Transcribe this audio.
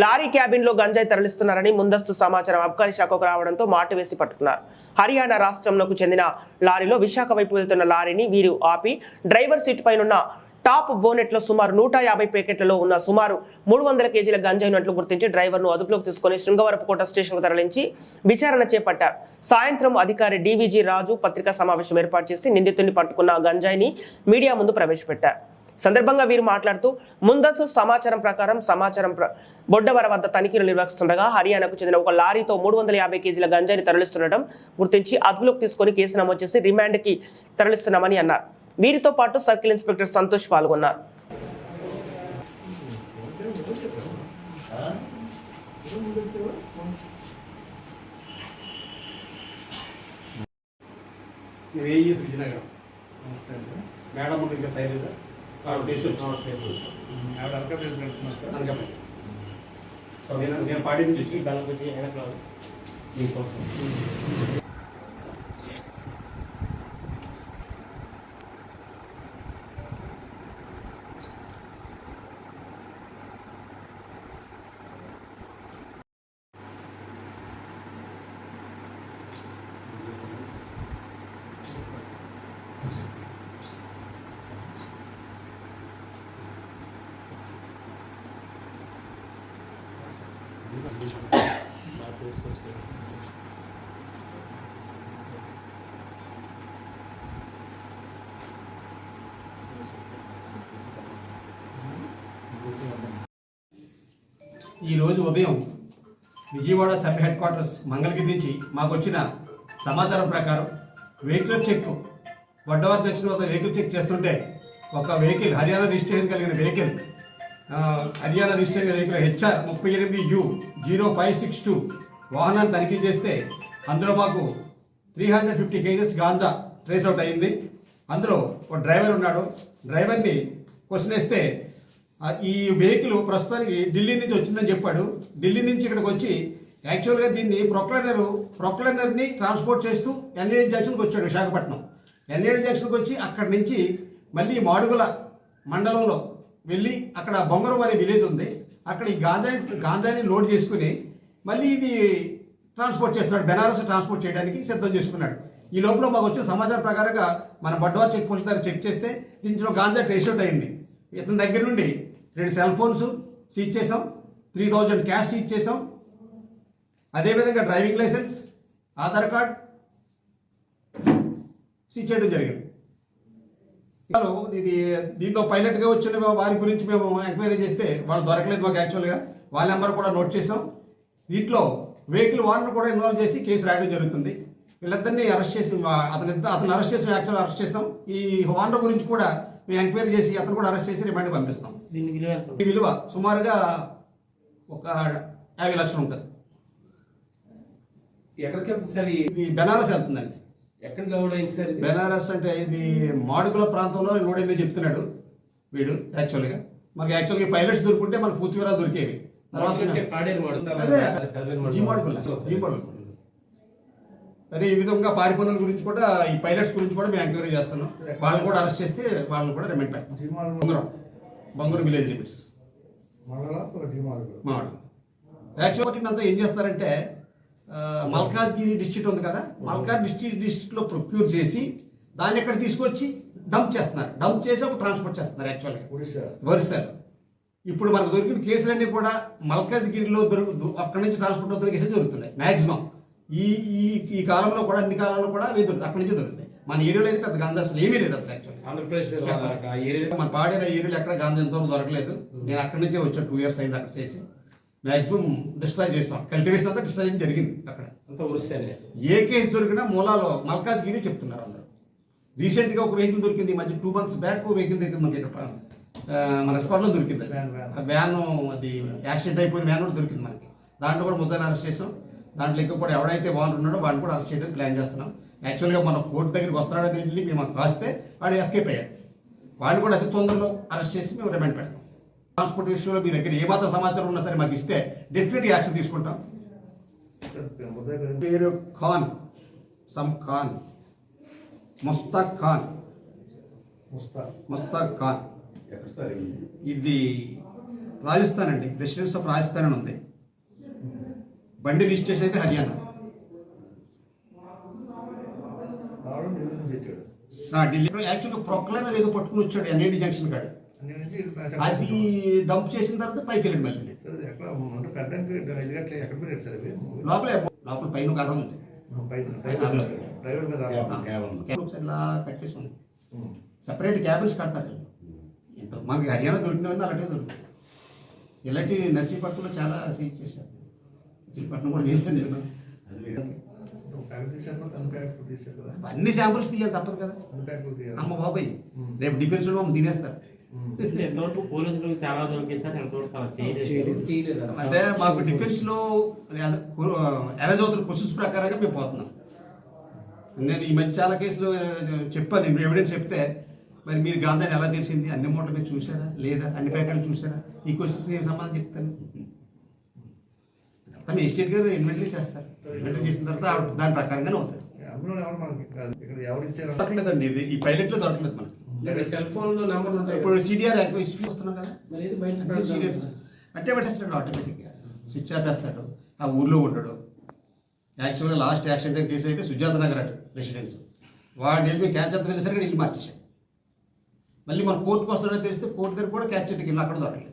Lorry క్యాబిన్లో గంజాయి తరలిస్తున్నారని ముందస్తు సమాచారం అబ్కారీ శాఖకు రావడంతో మాటు వేసి పట్టుకున్నారు. హర్యానా రాష్ట్రంలోకి చెందిన లారీలో విశాఖ వైపు వెళ్తున్న లారీని వీరు ఆపి డ్రైవర్ సీట్ పైనున్న టాప్ బోనెట్లో సుమారు నూట యాభై ప్యాకెట్లలో ఉన్న సుమారు మూడు వందల కేజీల గంజాయినట్లు గుర్తించి డ్రైవర్ను అదుపులోకి తీసుకుని శృంగవరపుకోట స్టేషన్కు తరలించి విచారణ చేపట్టారు. సాయంత్రం అధికారి డీవీజీ రాజు పత్రికా సమావేశం ఏర్పాటు చేసి నిందితుడిని పట్టుకున్న గంజాయిని మీడియా ముందు ప్రవేశపెట్టారు. సందర్భంగా వీరు మాట్లాడుతూ ముందస్తు సమాచారం ప్రకారం సమాచారం ప్ర- బొడ్డవర వద్ద తనిఖీలు నిర్వహిస్తుండగా హర్యానాకు చెందిన ఒక లారీతో మూడు వందల యాభై కేజీల గంజాయిని తరలిస్తుండటం గుర్తించి అదుపులోకి తీసుకొని కేసు నమోదు చేసి రిమాండ్కి తరలిస్తున్నామని అన్నారు. వీరితో పాటు సర్కిల్ ఇన్స్పెక్టర్ సంతోష్ పాల్గొన్నారు. ఏఈఎస్ విజయనగరం మేడం ఉంటుంది కదా శైలజ. నేను నేను పాడి నుంచి వచ్చి మీకోసం ఈరోజు ఉదయం Vijayawada sub headquarters Mangalagiri నుంచి మాకు వచ్చిన సమాచారం ప్రకారం వెహికల్ చెక్ వడ్డవారి జంక్షన్ వద్ద వెహికల్ చెక్ చేస్తుంటే ఒక వెహికల్ హర్యానా రిజిస్ట్రేషన్ కలిగిన vehicle Haryana register vehicle HR ముప్పై ఎనిమిది U zero five six two వాహనాన్ని తనిఖీ చేస్తే అందులో మాకు three hundred fifty kgs ganja trace out అయింది. అందులో ఒక డ్రైవర్ ఉన్నాడు. డ్రైవర్ని క్వశ్చన్ వేస్తే ఈ వెహికల్ ప్రస్తుతానికి ఢిల్లీ నుంచి వచ్చిందని చెప్పాడు. ఢిల్లీ నుంచి ఇక్కడికి వచ్చి యాక్చువల్గా దీన్ని ప్రొక్లైనర్ ప్రొక్లైనర్ని ట్రాన్స్పోర్ట్ చేస్తూ ఎన్ఏడి జంక్షన్కి వచ్చాడు విశాఖపట్నం. ఎన్ఏడి జంక్షన్కి వచ్చి అక్కడి నుంచి మళ్ళీ మాడుగుల మండలంలో వెళ్ళి అక్కడ బొంగరం అనే విలేజ్ ఉంది. అక్కడ ఈ గాంజా గాంజాని లోడ్ చేసుకుని మళ్ళీ ఇది ట్రాన్స్పోర్ట్ చేస్తున్నాడు. బెనారస్ ట్రాన్స్పోర్ట్ చేయడానికి సిద్ధం చేసుకున్నాడు. ఈ లోపల మాకు వచ్చిన సమాచారం ప్రకారంగా మన బడ్వా చెక్ పోస్ట్ దగ్గర చెక్ చేస్తే దీంట్లో గాంజా ట్రేస్ అయింది. ఇతని దగ్గర నుండి రెండు సెల్ ఫోన్స్ సీజ్ చేసాం. త్రీ థౌజండ్ క్యాష్ సీజ్ చేసాం. అదేవిధంగా driving licence Aadhaar card seize చేయడం జరిగింది. ఇది దీంట్లో పైలట్గా వచ్చిన వారి గురించి మేము ఎంక్వైరీ చేస్తే వాళ్ళు దొరకలేదు మాకు యాక్చువల్గా వాళ్ళ నెంబర్ కూడా నోట్ చేసాం. దీంట్లో వెహికల్ వారిని కూడా ఇన్వాల్వ్ చేసి కేసు రాయడం జరుగుతుంది. వీళ్ళిద్దరిని అరెస్ట్ చేసి అతని అతను అరెస్ట్ చేసి యాక్చువల్ అరెస్ట్ చేసాం. ఈ ఓనర్ గురించి కూడా మేము ఎంక్వైరీ చేసి అతను కూడా అరెస్ట్ చేసి రిమాండ్ పంపిస్తాం. దీని విలువ ఎంత ఈ విలువ సుమారుగా ఒక యాభై లక్షలు ఉంటుంది. ఎక్కడికి ఇది బెనారస్ వెళ్తుందండి. ఎక్కడ లోడ్ అయింది సార్ బెనారస్ అంటే ఇది మాడుగుల ప్రాంతంలో లోడైంది చెప్తున్నాడు వీడు యాక్చువల్గా మనకి యాక్చువల్గా పైలట్స్ దొరుకుంటే మనకు పూర్తి వివరాలు దొరికేవి. తర్వాత అదే ఈ విధంగా పారిపోయిన గురించి కూడా ఈ పైలట్స్ గురించి కూడా మేము ఎంక్వైరీ చేస్తున్నాం. వాళ్ళని కూడా అరెస్ట్ చేస్తే వాళ్ళని కూడా రిమైండ్ ధీమాలు బొంగరం బొంగరం విలేజ్ లిమిట్స్. యాక్చువల్ అంతా ఏం చేస్తారంటే మల్కాజ్గిరి డిస్ట్రిక్ట్ ఉంది కదా? మల్కాజ్ డిస్ట్రిక్ట్ డిస్ట్రిక్ట్లో ప్రొక్యూర్ చేసి దాన్ని ఇక్కడ తీసుకొచ్చి డంప్ చేస్తున్నారు. డంప్ చేసి ఒక ట్రాన్స్పోర్ట్ చేస్తున్నారు యాక్చువల్గా ఒడిశా వరుసలు ఇప్పుడు మనకు దొరికిన కేసులన్నీ కూడా మల్కాజ్గిరిలో దొరుకు అక్కడి నుంచి ట్రాన్స్పోర్ట్ అవుతున్న కేసులు దొరుకుతున్నాయి. మాక్సిమం ఈ ఈ ఈ కాలంలో కూడా అన్ని కాలంలో కూడా అవి దొరుకుతాయి. అక్కడి నుంచి దొరుకుతాయి. మన ఏరియాలో అయితే పెద్ద గాంజా అసలు ఏమీ లేదు అసలు యాక్చువల్లీ ఆంధ్రప్రదేశ్ ఆ ఏరియా మన పాడేరు ఏరియాలో ఎక్కడ గాంజా ఎంతో దొరకలేదు. నేను అక్కడి నుంచే వచ్చాను. టూ ఇయర్స్ అయింది అక్కడ చేసి. మాక్సిమం డిస్ట్రాయ్ చేస్తాం కల్టివేషన్ అంతా డిస్ట్రాయ్ చేయడం జరిగింది అక్కడ. ఏ కేసు దొరికినా మూలాలో మల్కాజ్గిరి చెప్తున్నారు అందరూ. రీసెంట్గా ఒక వెహికల్ దొరికింది మధ్య టూ మంత్స్ బ్యాక్ ఒక వెహికల్ దొరికింది మనకి ఇక్కడ. మన స్పాట్లో దొరికింది వ్యాన్ అది యాక్సిడెంట్ అయిపోయిన వ్యాన్ కూడా దొరికింది మనకి. దాంట్లో కూడా ముద్దాన్ని అరెస్ట్ చేసాం. దాంట్లో ఇంకా కూడా ఎవడైతే వాన్ ఉన్నాడో వాడిని కూడా అరెస్ట్ చేయడానికి ప్లాన్ చేస్తున్నాం. యాక్చువల్గా మన కోర్టు దగ్గరికి వస్తాడని వెళ్ళి మేము కాస్తే వాడు ఎస్కేప్ అయ్యాడు. వాడిని కూడా అతి తొందరలో అరెస్ట్ చేసి మేము రిమాండ్ పెడతాం. ట్రాన్స్పోర్ట్ విషయంలో మీ దగ్గర ఏ మాత్రం సమాచారం ఉన్నా సరే మాకు ఇస్తే డెఫినెట్ యాక్షన్ తీసుకుంటాం. పేరు ఖాన్ సమ్ ఖాన్ ముస్తాక్ ఖాన్. ముస్తా ముస్తాక్ ఖాన్. ఎక్కడ సార్ ఇది? రాజస్థాన్ అండి రెసిడెన్స్ ఆఫ్ రాజస్థాన్ అని ఉంది. బండి రిజిస్ట్రేషన్ అయితే హర్యానా. ఢిల్లీ యాక్చువల్గా ప్రొక్లైనర్ ఏదో పట్టుకుని వచ్చాడు ఎన్ఐడి జంక్షన్ కాడ. అది డంప్ చేసిన తర్వాత పైకి వెళ్ళండి మళ్ళీ. లోపలే లోపల పైన ఒక అర్రం ఉంది. ఒకసారి ఇలా కట్టేసి ఉంది. సపరేట్ క్యాబిన్స్ కడతారు వీళ్ళు. ఇంత మనకి హర్యానా దొరికిన అలాంటివి దొరుకుతాయి ఇలాంటి నర్సీపట్నంలో చాలా సీజ్ చేశారు. నర్సీపట్నం కూడా చేశాను నేను. ప్యాకెట్ తీసారు అన్ని శాంపుల్స్ తీయాలి తప్పదు కదా. అమ్మ బాబాయ్. రేపు డిఫెన్స్ మమ్మల్ని తినేస్తారు. ఎంతవరకు చాలా ఎంతవరకు అలా చేయలేదు? అంటే మాకు డిఫెన్స్లో అరేంజ్ అవుతున్న క్వశ్చన్స్ ప్రకారంగా మేము పోతున్నాం. నేను ఈ మధ్య చాలా కేసులు చెప్పాను నేను ఎవిడెన్స్ చెప్తే మరి మీరు గాంధాని ఎలా తెలిసింది? అన్ని మూటలు మీరు చూసారా లేదా అన్ని ప్యాకెట్లు చూసారా ఈ క్వశ్చన్స్ నేను సమాధానం చెప్తాను. అంతా మీ ఎస్టేట్ గారు ఇన్వెంటరీ చేస్తారు. ఇన్వెంటరీ చేసిన తర్వాత దాని ప్రకారంగానే అవుతుంది ఎవరు. ఇక్కడ ఇచ్చారు? దొరకలేదండి ఇది ఈ పైలట్లో దొరకలేదు మనకి. సెల్ ఫోన్లో నెంబర్ ఉంటాయి ఇప్పుడు సిడిఆర్ ఎక్కువ వస్తున్నాం కదా. మరి ఇది బయట అంటే పెట్టేస్తాడు ఆటోమేటిక్గా స్విచ్ ఆపేస్తాడు ఆ ఊర్లో ఉండడు. యాక్చువల్గా లాస్ట్ యాక్సిడెంట్ కేసు అయితే సుజాత నగర్ అటు రెసిడెన్స్ వాడు వెళ్ళి క్యాచ్ అంతా వెళ్ళేసరికి ఇల్లు మార్చేసాడు మళ్ళీ మన కోర్టుకు వస్తాడో తెలిస్తే కోర్టు దగ్గర కూడా క్యాచ్ చెట్టుకి వెళ్ళి అక్కడ దొరకలేదు